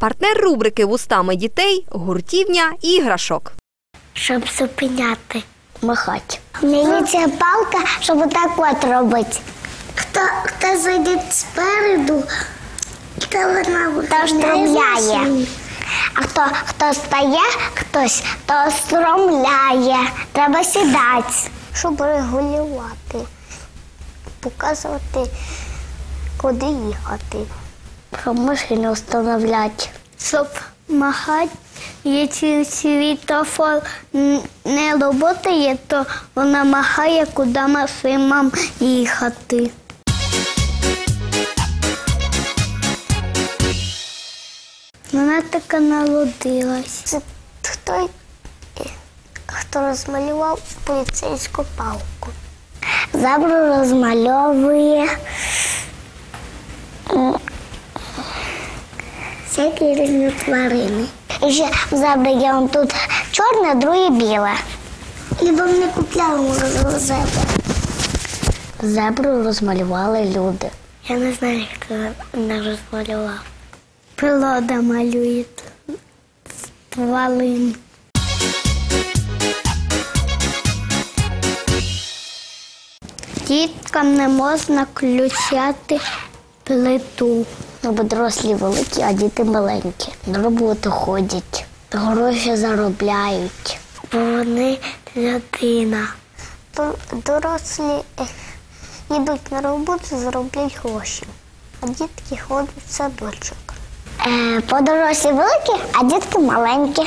Партнер рубрики Вустами дітей гуртівня іграшок. Щоб зупиняти. Махати. Мені ця палка, щоб отак от робити. Хто, хто зайде спереду, то вона то стромляє. А хто, хто стає, хтось, то стромляє. Треба сідати. Щоб регулювати, показувати, куди їхати. Машину встановляти. Щоб махати, якщо світофор не працює, то вона махає, куди машинам їхати. Вона така народилась. Це хто, хто розмалював поліцейську палку. Забру розмальовує. Всякі різні тварини. І ще в зебри є он тут чорне, друге біле. Либо не купляли зебри. Зебру розмалювали люди. Я не знаю, хто не розмалював. Природа малює тварин. Діткам не можна включати плиту. Ну, бо дорослі великі, а діти маленькі. На роботу ходять, гроші заробляють. Бо вони людина. Дорослі е, йдуть на роботу, заробляють гроші, а дітки ходять в садочок. Е, по дорослі великі, а дітки маленькі.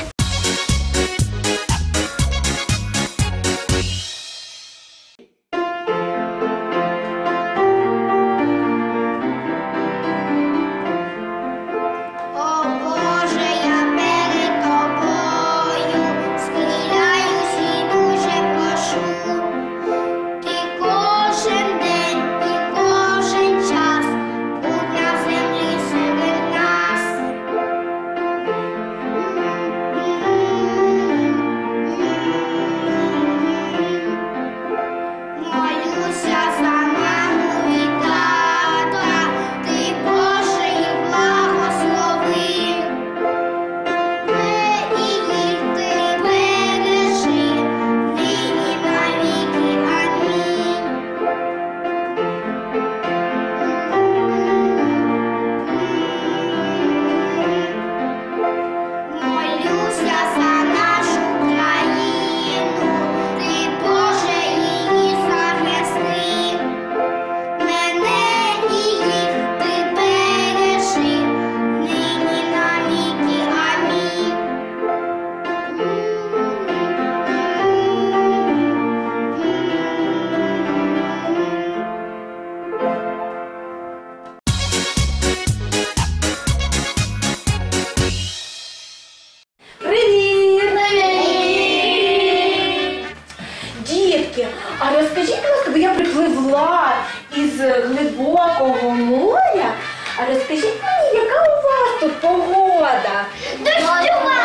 А розкажіть, будь ласка, бо я припливла із глибокого моря. А розкажіть мені, яка у вас тут погода? Дощова!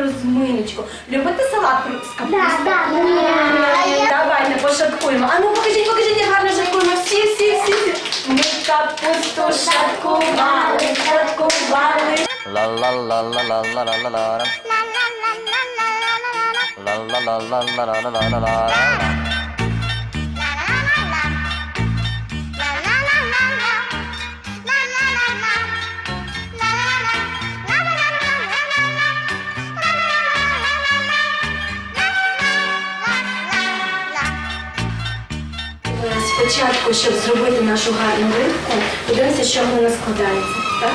Розминочку. Любите салат з капустою? Давайте пошаткуємо. А ну покажіть, покажіть, як гарно шаткуємо. Всі, всі, всі, всі. Ми капусту шаткували, шаткували. La Спочатку, щоб зробити нашу гарну рибку, подивимося, чого вона складається. Так?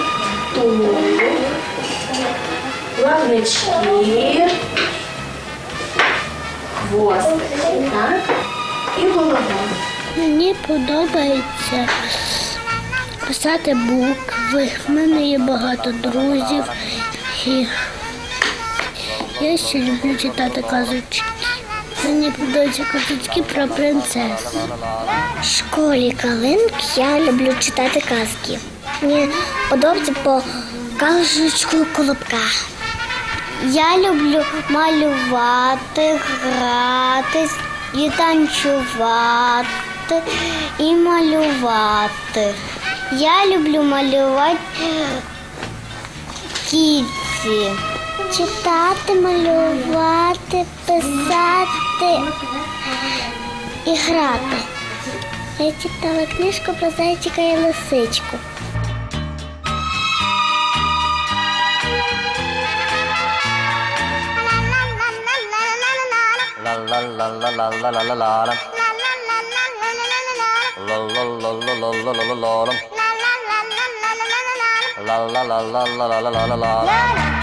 Тулуб, плавнички, хвостик, так? І голова. Мені подобається писати букви. В мене є багато друзів. І я ще люблю читати казочки. Мені подобаються казочки про принцес. В школі Калинк я люблю читати казки. Мені подобається, бо Казочку колобка. Я люблю малювати, грати і танцювати і малювати. Я люблю малювати кітці. Читати, малювати, писати і грати. Я читала книжку про зайчика і лисичку. La la la la la la la la la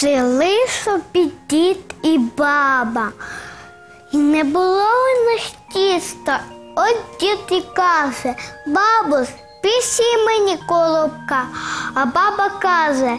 Жили собі дід і баба. І не було у них тіста. От дід і каже, бабус, піші мені колобка. А баба каже,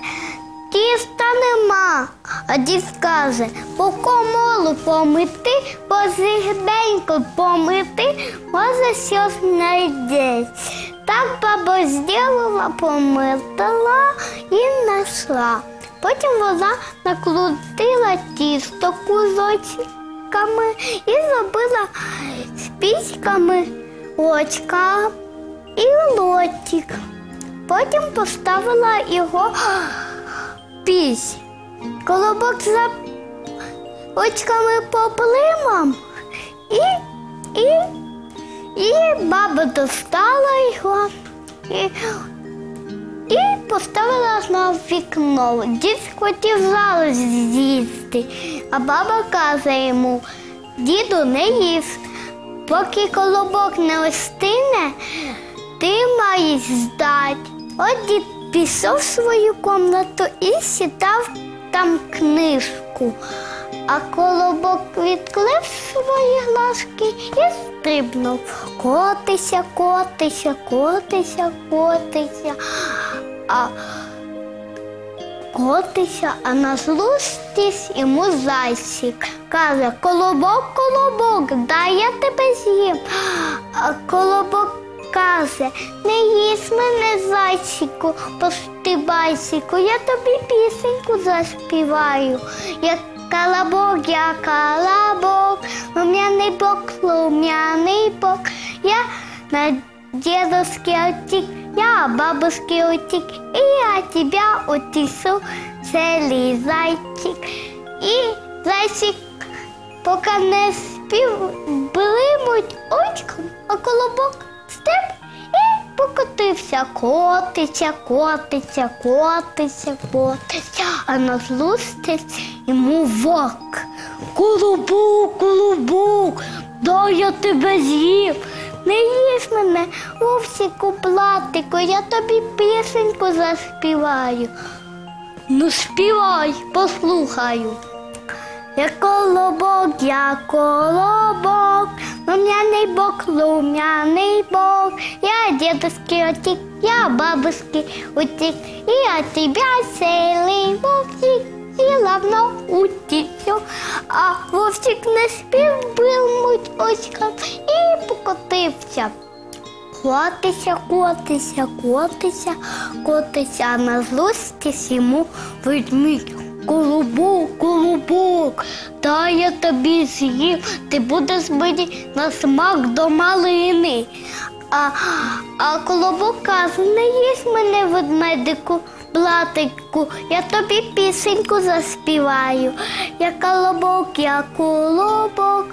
тіста нема. А дід каже, по комолу помити, по зігбеньку помити, може щось знайдеться. Так баба зробила, помитала і знайшла. Потім вона накрутила тісто кузочками і зробила з піськами очка і лотик. Потім поставила його пісь. Колобок за очками поплимав і, і, і баба достала його. І поставила на вікно. Дід хотів зараз з'їсти, а баба каже йому, діду не їв. Поки колобок не остине, ти маєш здати. От дід пішов в свою кімнату і сідав там книжку. А колобок відклив свої глазки і стрибнув. Котися, котися, котися, котися. А котися, а на злостість йому зайчик. Каже, колобок, колобок, дай я тебе з'їм. А колобок каже, не їсть мене зайчику, постибайсику, я тобі пісеньку заспіваю. Я колобок, я колобок, лум'яний бок, лум'яний бок. Я на дедовский утик, я бабушки утик, и я тебя утису, целый зайчик. І зайчик, поки не спів, блимуть очком, а колобок степ і покотився, котиться, котиться, котиться, котиться, а на злостить йому вок. Колобок, колобок, дай я тебе з'їв. Не їж мене, вовсіку платику, я тобі пісеньку заспіваю. Ну, співай, послухаю. Я колобок, я колобок, лум'яний бок, лум'яний бок, я дедовский утик, я бабушки утик, и от тебя целый вовсик, и лавно утисю. А вовсик не спів муть очком і покотився. Котися, котися, котися, котися, на злості йому ведмідь. Колобок, колобок, дай я тобі з'їм, ти будеш мені на смак до малини. А, а колобок каже, не їсть мене ведмедику, блатику, я тобі пісеньку заспіваю. Я колобок, я колобок,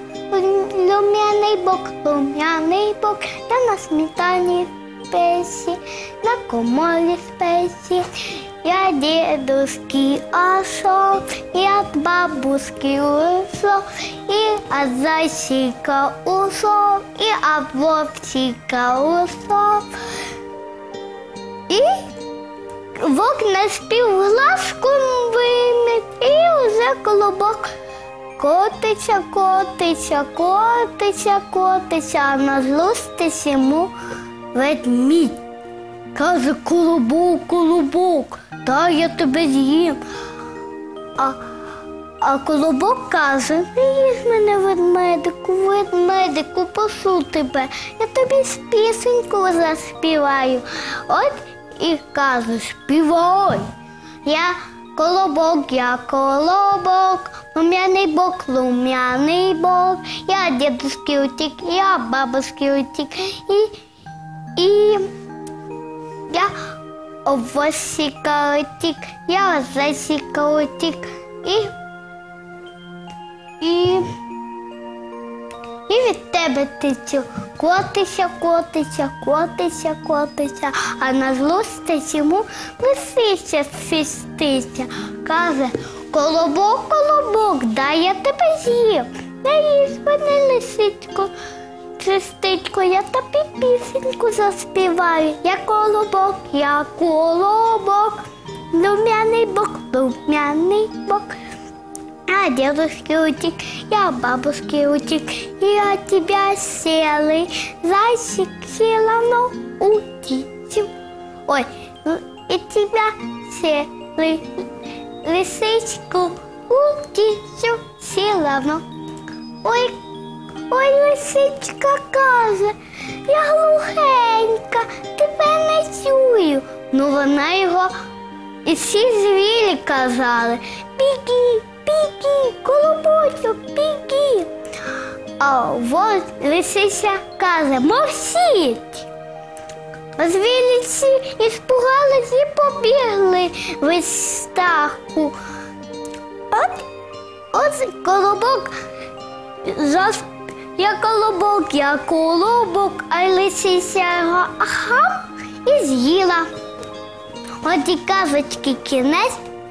лум'яний бок, лум'яний бок, я на сметані спесі, на комолі спесі. Я дедушки осел, и от бабушки ушел, и от зайчика ушел, и от вовчика ушел. І вовк не спів вимить, і уже колобок Котиться, котиться, котиться, котиться, а на злостись йому ведмідь. Каже, колобок, колобок, дай я тебе з'їм. А, а колобок каже, не їж мене ведмедику, ведмедику, прошу тебе, я тобі пісеньку заспіваю. От і каже, співай. Я колобок, я колобок, лум'яний бок, лум'яний бок, я дідуський утік, я бабуський утік. І, і я овосіка утік, я засіка утік. І, і, і від тебе тицю котися, котися, котися, котися, а на злості йому лисиця свиститься. Каже, колобок, колобок, дай я тебе з'їм. Не їж мене лисичко. Чистичко, я тобі пісеньку заспіваю. Я колобок, я колобок, лум'яний бок, лум'яний бок. А дедушки утик, я бабушки утик, я тебя селый зайчик села но утичим. Ой, л- и тебя селый лисичку утичу села но. Ой, ой, лисичка каже, я глухенька, тебе не чую. Ну вона його і всі звірі казали Біги, біги, колобочок, біги. А вот лисиця каже, мовсіть. Звірі всі іспугались і побігли від страху. От, от колобок зас... Я колобок, я колобок, а лисиця його ахам і з'їла. От і казочки кінець,